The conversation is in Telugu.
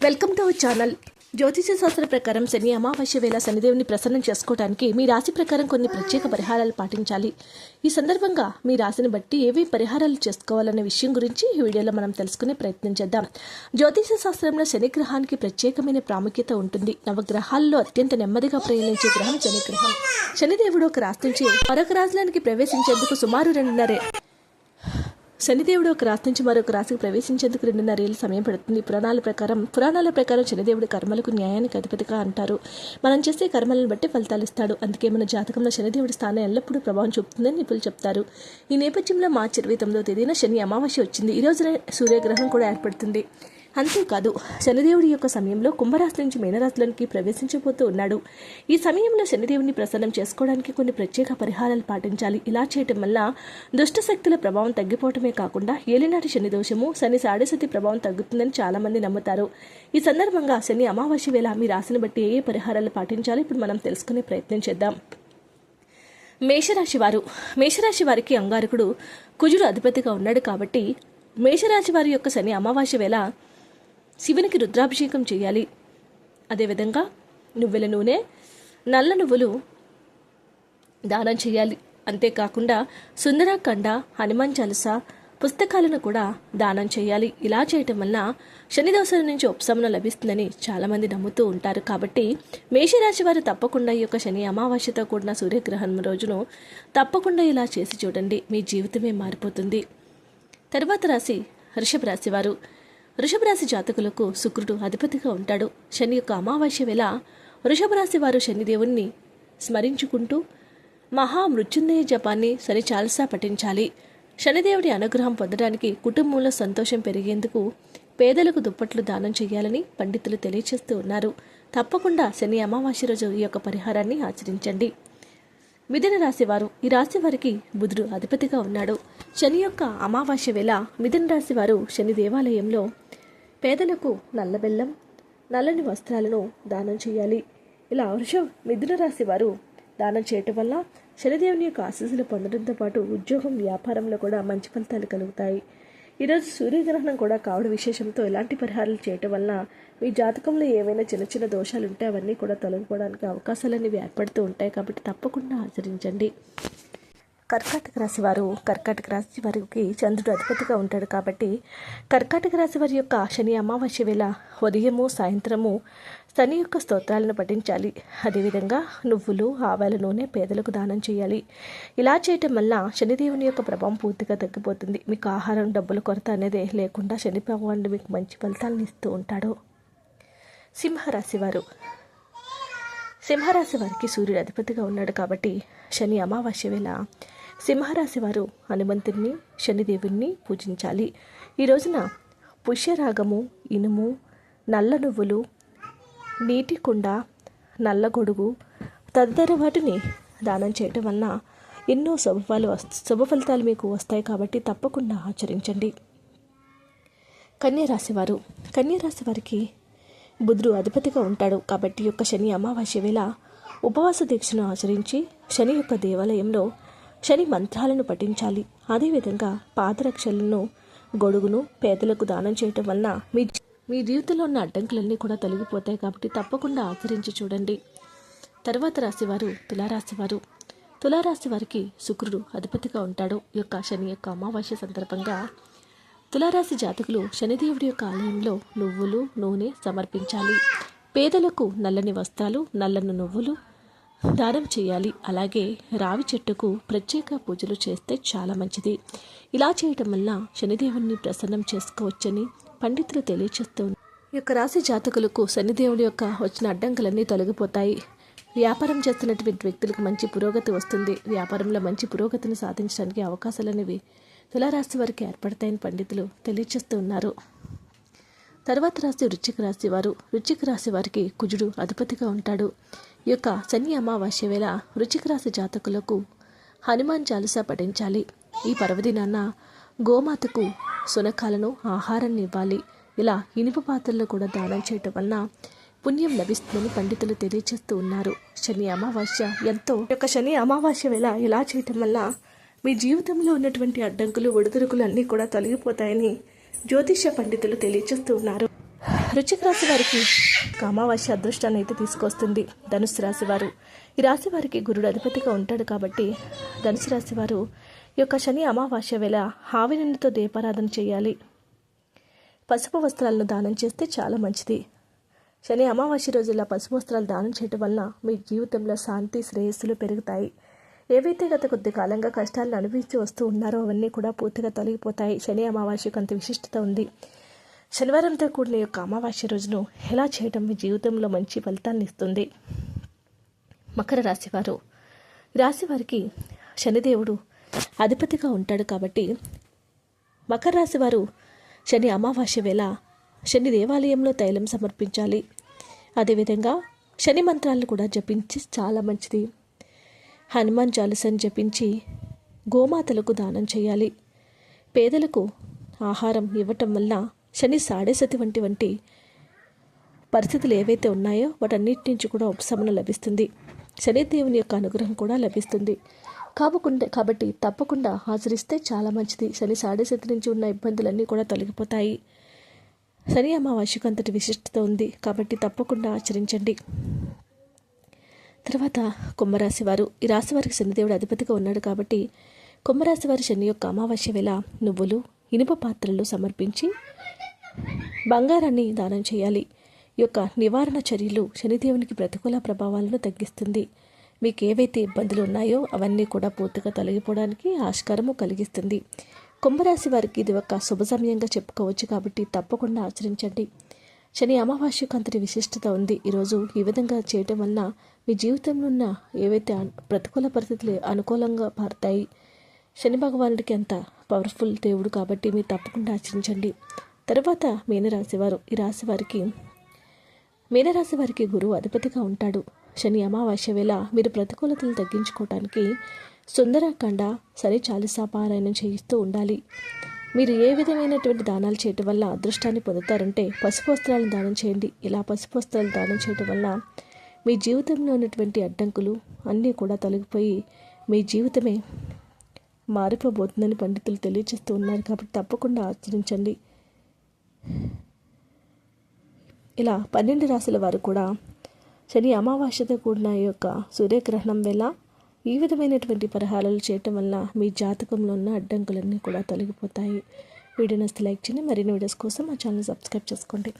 Welcome to our channel. జ్యోతిష శాస్త్ర ప్రకారం శని అమావాస్య వేళ శనిదేవుని ప్రసన్నం చేసుకోవడానికి మీ రాశి ప్రకారం కొన్ని ప్రత్యేక పరిహారాలు పాటించాలి. ఈ సందర్భంగా మీ రాశిని బట్టి ఏవి పరిహారాలు చేసుకోవాలనే విషయం గురించి ఈ వీడియోలో మనం తెలుసుకునే ప్రయత్నం చేద్దాం. జ్యోతిష శాస్త్రంలో శని గ్రహానికి ప్రత్యేకమైన ప్రాముఖ్యత ఉంటుంది. నవగ్రహాల్లో అత్యంత నెమ్మదిగా ప్రయాణించే గ్రహం శని గ్రహం శనిదేవుడు ఒక రాశి నుంచి మరొక రాజులానికి ప్రవేశించేందుకు సుమారు రెండున్నరే శనిదేవుడు ఒక రాశి నుంచి మరొక రాశికి ప్రవేశించేందుకు రెండున్నర ఏళ్ళు సమయం పడుతుంది. పురాణాల ప్రకారం పురాణాల ప్రకారం శనిదేవుడు కర్మలకు న్యాయానికి అధిపతిగా అంటారు. మనం చేసే కర్మలను బట్టి ఫలితాలు ఇస్తాడు. అందుకే మన జాతకంలో శనిదేవుడి స్థానం ఎల్లప్పుడూ ప్రభావం చూపుతుందని నిపుణులు చెప్తారు. ఈ నేపథ్యంలో మార్చి ఇరవై తొమ్మిదో తేదీన శని అమావాస్య వచ్చింది. ఈ రోజున సూర్యగ్రహణం కూడా ఏర్పడుతుంది. అంతేకాదు శనిదేవుడి యొక్క సమయంలో కుంభరాశి నుంచి మీనరాశిలోనికి ప్రవేశించబోతూ ఉన్నాడు. ఈ సమయంలో శనిదేవుని ప్రసన్నం చేసుకోవడానికి కొన్ని ప్రత్యేక పరిహారాలు పాటించాలి. ఇలా చేయటం వల్ల దుష్ట శక్తుల ప్రభావం తగ్గిపోవటమే కాకుండా ఏలినాటి శని దోషము శని సాడసతి ప్రభావం తగ్గుతుందని చాలా మంది నమ్ముతారు. ఈ సందర్భంగా శని అమావాస్య వేళ మీ రాశిని బట్టి ఏ ఏ పరిహారాలు పాటించాలో ఇప్పుడు మనం తెలుసుకునే ప్రయత్నం చేద్దాం. మేషరాశి వారు. మేషరాశి వారికి అంగారకుడు కుజుడు అధిపతిగా ఉన్నాడు కాబట్టి మేషరాశి వారి యొక్క శని అమావాస్య వేళ శివునికి రుద్రాభిషేకం చేయాలి. అదేవిధంగా నువ్వుల నూనె నల్ల నువ్వులు దానం చేయాలి. అంతేకాకుండా సుందరాఖండ హనుమాన్ చాలీస పుస్తకాలను కూడా దానం చేయాలి. ఇలా చేయటం వల్ల శనిదోషం నుంచి ఉపశమనం లభిస్తుందని చాలామంది నమ్ముతూ ఉంటారు. కాబట్టి మేషరాశి వారు తప్పకుండా ఈ యొక్క శని అమావాస్యతో కూడిన సూర్యగ్రహణం రోజును తప్పకుండా ఇలా చేసి చూడండి. మీ జీవితమే మారిపోతుంది. తర్వాత రాశి వృషభ రాశి వారు. వృషభరాశి జాతకులకు శుక్రుడు అధిపతిగా ఉంటాడు. శని యొక్క అమావాస్య వేళ వృషభరాశి వారు శనిదేవుణ్ణి స్మరించుకుంటూ మహామృత్యుంజయ జపాన్ని శని చాలసా పఠించాలి. శనిదేవుడి అనుగ్రహం పొందడానికి కుటుంబంలో సంతోషం పెరిగేందుకు పేదలకు దుప్పట్లు దానం చేయాలని పండితులు తెలియజేస్తూ ఉన్నారు. తప్పకుండా శని అమావాస్య రోజు ఈ యొక్క పరిహారాన్ని ఆచరించండి. మిథున రాశి వారు ఈ రాశి వారికి బుధుడు అధిపతిగా ఉన్నాడు. శని యొక్క అమావాస్య వేళ మిథున రాశి వారు శని దేవాలయంలో పేదలకు నల్ల బెల్లం నల్లని వస్త్రాలను దానం చేయాలి. ఇలా వృషం మిథున రాశి వారు దానం చేయటం వల్ల శనిదేవుని యొక్క ఆశీస్సులు పొందడంతో పాటు ఉద్యోగం వ్యాపారంలో కూడా మంచి ఫలితాలు కలుగుతాయి. ఈరోజు సూర్యగ్రహణం కూడా కావడం విశేషంతో ఎలాంటి పరిహారాలు చేయటం వల్ల మీ జాతకంలో ఏవైనా చిన్న చిన్న దోషాలు ఉంటే అవన్నీ కూడా తొలగిపోవడానికి అవకాశాలన్నీ ఏర్పడుతూ ఉంటాయి కాబట్టి తప్పకుండా ఆచరించండి. కర్కాటక రాశి వారు కర్కాటక రాశి వారికి చంద్రుడు అధిపతిగా ఉంటాడు కాబట్టి కర్కాటక రాశి వారి యొక్క శని అమావాస్య వేళ ఉదయము సాయంత్రము శని యొక్క స్తోత్రాలను పఠించాలి. అదేవిధంగా నువ్వులు ఆవాల నూనె పేదలకు దానం చేయాలి. ఇలా చేయటం వల్ల శనిదేవుని యొక్క ప్రభావం పూర్తిగా తగ్గిపోతుంది. మీకు ఆహారం డబ్బుల కొరత అనేది లేకుండా శని భగవానుడు మీకు మంచి ఫలితాలను ఇస్తూ ఉంటాడు. సింహరాశి వారు. సింహరాశి వారికి సూర్యుడు అధిపతిగా ఉన్నాడు కాబట్టి శని అమావాస్య వేళ సింహరాశి వారు హనుమంతుడిని శనిదేవుణ్ణి పూజించాలి. ఈ రోజున పుష్యరాగము ఇనుము నల్ల నువ్వులు నీటి కుండ నల్ల గొడుగు తదితర వాటిని దానం చేయటం వలన ఎన్నో శుభఫలు శుభ ఫలితాలు మీకు వస్తాయి కాబట్టి తప్పకుండా ఆచరించండి. కన్యరాశి వారు కన్యరాశి వారికి బుధుడు అధిపతిగా ఉంటాడు కాబట్టి యొక్క శని అమావాస్య వేళ ఉపవాస దీక్షను ఆచరించి శని యొక్క దేవాలయంలో శని మంత్రాలను పఠించాలి. అదేవిధంగా పాదరక్షలను గొడుగును పేదలకు దానం చేయటం వలన మీ మీ జీవితంలో ఉన్న అడ్డంకులన్నీ కూడా తొలగిపోతాయి కాబట్టి తప్పకుండా ఆచరించి చూడండి. తర్వాత రాశివారు తులారాశివారు. తులారాశి వారికి శుక్రుడు అధిపతిగా ఉంటాడు. ఈ యొక్క శని యొక్క అమావాస్య సందర్భంగా తులారాశి జాతకులు శనిదేవుడి యొక్క ఆలయంలో నువ్వులు నూనె సమర్పించాలి. పేదలకు నల్లని వస్త్రాలు నల్లని నువ్వులు దానం చేయాలి. అలాగే రావి చెట్టుకు ప్రత్యేక పూజలు చేస్తే చాలా మంచిది. ఇలా చేయటం వల్ల శనిదేవుని ప్రసన్నం చేసుకోవచ్చని పండితులు తెలియచేస్తూ ఈ యొక్క రాశి జాతకులకు శనిదేవుడి యొక్క వచ్చిన అడ్డంకులన్నీ తొలగిపోతాయి. వ్యాపారం చేస్తున్నటువంటి వ్యక్తులకు మంచి పురోగతి వస్తుంది. వ్యాపారంలో మంచి పురోగతిని సాధించడానికి అవకాశాలు అనేవి తులారాశి వారికి ఏర్పడతాయని పండితులు తెలియచేస్తూ ఉన్నారు. తర్వాత రాశి వృచ్చిక రాశి వారు. వృచ్చిక రాశి వారికి కుజుడు అధిపతిగా ఉంటాడు. యొక్క శని అమావాస్య వేళ వృశ్చిక రాశి జాతకులకు హనుమాన్ చాలీసా పఠించాలి. ఈ పర్వదినాన్న గోమాతకు సునకాలను ఆహారాన్ని ఇవ్వాలి. ఇలా ఇనుప పాత్రలు కూడా దానం చేయటం వలన పుణ్యం లభిస్తుందని పండితులు తెలియజేస్తూ ఉన్నారు. శని అమావాస్య ఎంతో యొక్క శని అమావాస్య వేళ ఇలా చేయటం వల్ల మీ జీవితంలో ఉన్నటువంటి అడ్డంకులు ఒడిదుడుకులు అన్నీ కూడా తొలగిపోతాయని జ్యోతిష్య పండితులు తెలియజేస్తూ ఉన్నారు. వృశ్చిక రాశి వారికి ఒక అమావాస్య అదృష్టాన్ని అయితే తీసుకొస్తుంది ధనుసు రాశి వారు. ఈ రాశి వారికి గురుడు అధిపతిగా ఉంటాడు కాబట్టి ధనుసు రాశి వారు ఈ యొక్క శని అమావాస్య వేళ హావినతో దీపారాధన చేయాలి. పసుపు వస్త్రాలను దానం చేస్తే చాలా మంచిది. శని అమావాస్య రోజుల్లో పసుపు వస్త్రాలు దానం చేయటం వలన మీ జీవితంలో శాంతి శ్రేయస్సులు పెరుగుతాయి. ఏవైతే గత కొద్ది కాలంగా కష్టాలను అనుభవించి వస్తూ ఉన్నారో అవన్నీ కూడా పూర్తిగా తొలగిపోతాయి. శని అమావాస్యకు అంత విశిష్టత ఉంది. శనివారంతో కూడిన యొక్క అమావాస్య రోజును ఎలా చేయటం మీ జీవితంలో మంచి ఫలితాన్ని ఇస్తుంది? మకర రాశివారు రాశివారికి శనిదేవుడు అధిపతిగా ఉంటాడు కాబట్టి మకర రాశి వారు శని అమావాస్య వేళ శని దేవాలయంలో తైలం సమర్పించాలి. అదేవిధంగా శని మంత్రాలను కూడా జపించి చాలా మంచిది. హనుమాన్ చాలసని జపించి గోమాతలకు దానం చేయాలి. పేదలకు ఆహారం ఇవ్వటం వల్ల శని సాడేసతి వంటి వంటి పరిస్థితులు ఏవైతే ఉన్నాయో వాటన్నిటి నుంచి కూడా ఉపశమనం లభిస్తుంది. శనిదేవుని యొక్క అనుగ్రహం కూడా లభిస్తుంది. కాకుండా కాబట్టి తప్పకుండా ఆచరిస్తే చాలా మంచిది. శని సాడేసతి నుంచి ఉన్న ఇబ్బందులన్నీ కూడా తొలగిపోతాయి. శని అమావాస్యకు అంతటి విశిష్టత ఉంది. కాబట్టి తప్పకుండా ఆచరించండి. తర్వాత కుంభరాశి వారు. ఈ రాశి వారికి శనిదేవుడు అధిపతిగా ఉన్నాడు కాబట్టి కుంభరాశి వారి శని యొక్క అమావాస్య వేళ నువ్వులు ఇనుప పాత్రలు సమర్పించి బంగారాన్ని దానం చేయాలి. యొక్క నివారణ చర్యలు శనిదేవునికి ప్రతికూల ప్రభావాలను తగ్గిస్తుంది. మీకు ఏవైతే ఇబ్బందులు ఉన్నాయో అవన్నీ కూడా పూర్తిగా తొలగిపోవడానికి ఆస్కారము కలిగిస్తుంది. కుంభరాశి వారికి ఇది ఒక శుభ సమయంగా చెప్పుకోవచ్చు కాబట్టి తప్పకుండా ఆచరించండి. శని అమావాస్యకు అంతటి విశిష్టత ఉంది. ఈరోజు ఈ విధంగా చేయటం వలన మీ జీవితంలో ఉన్న ఏవైతే ప్రతికూల పరిస్థితులు అనుకూలంగా మారుతాయి శని భగవానుడికి అంత పవర్ఫుల్ దేవుడు కాబట్టి మీరు తప్పకుండా ఆచరించండి. తర్వాత మీనరాశివారు ఈ రాశి వారికి మీనరాశి వారికి గురువు అధిపతిగా ఉంటాడు. శని అమావాస్య వేళ మీరు ప్రతికూలతలు తగ్గించుకోవటానికి సుందరకాండ శని చాలిసాపారాయణం చేయిస్తూ ఉండాలి. మీరు ఏ విధమైనటువంటి దానాలు చేయటం వల్ల అదృష్టాన్ని పొందుతారంటే పసుపు వస్త్రాలను దానం చేయండి. ఇలా పసుపు వస్త్రాలు దానం చేయటం వల్ల మీ జీవితంలో ఉన్నటువంటి అడ్డంకులు అన్నీ కూడా తొలగిపోయి మీ జీవితమే మారిపోబోతుందని పండితులు తెలియజేస్తూ ఉన్నారు. కాబట్టి తప్పకుండా ఆచరించండి. ఇలా పన్నెండు రాశుల వారు కూడా శని అమావాస్యతో కూడిన ఈ యొక్క సూర్యగ్రహణం వేళ ఈ విధమైనటువంటి పరిహారాలు చేయటం వల్ల మీ జాతకంలో ఉన్న అడ్డంకులన్నీ కూడా తొలగిపోతాయి. వీడియో నస్తే లైక్ చేయండి. మరిన్ని వీడియోస్ కోసం మా ఛానల్ సబ్స్క్రైబ్ చేసుకోండి.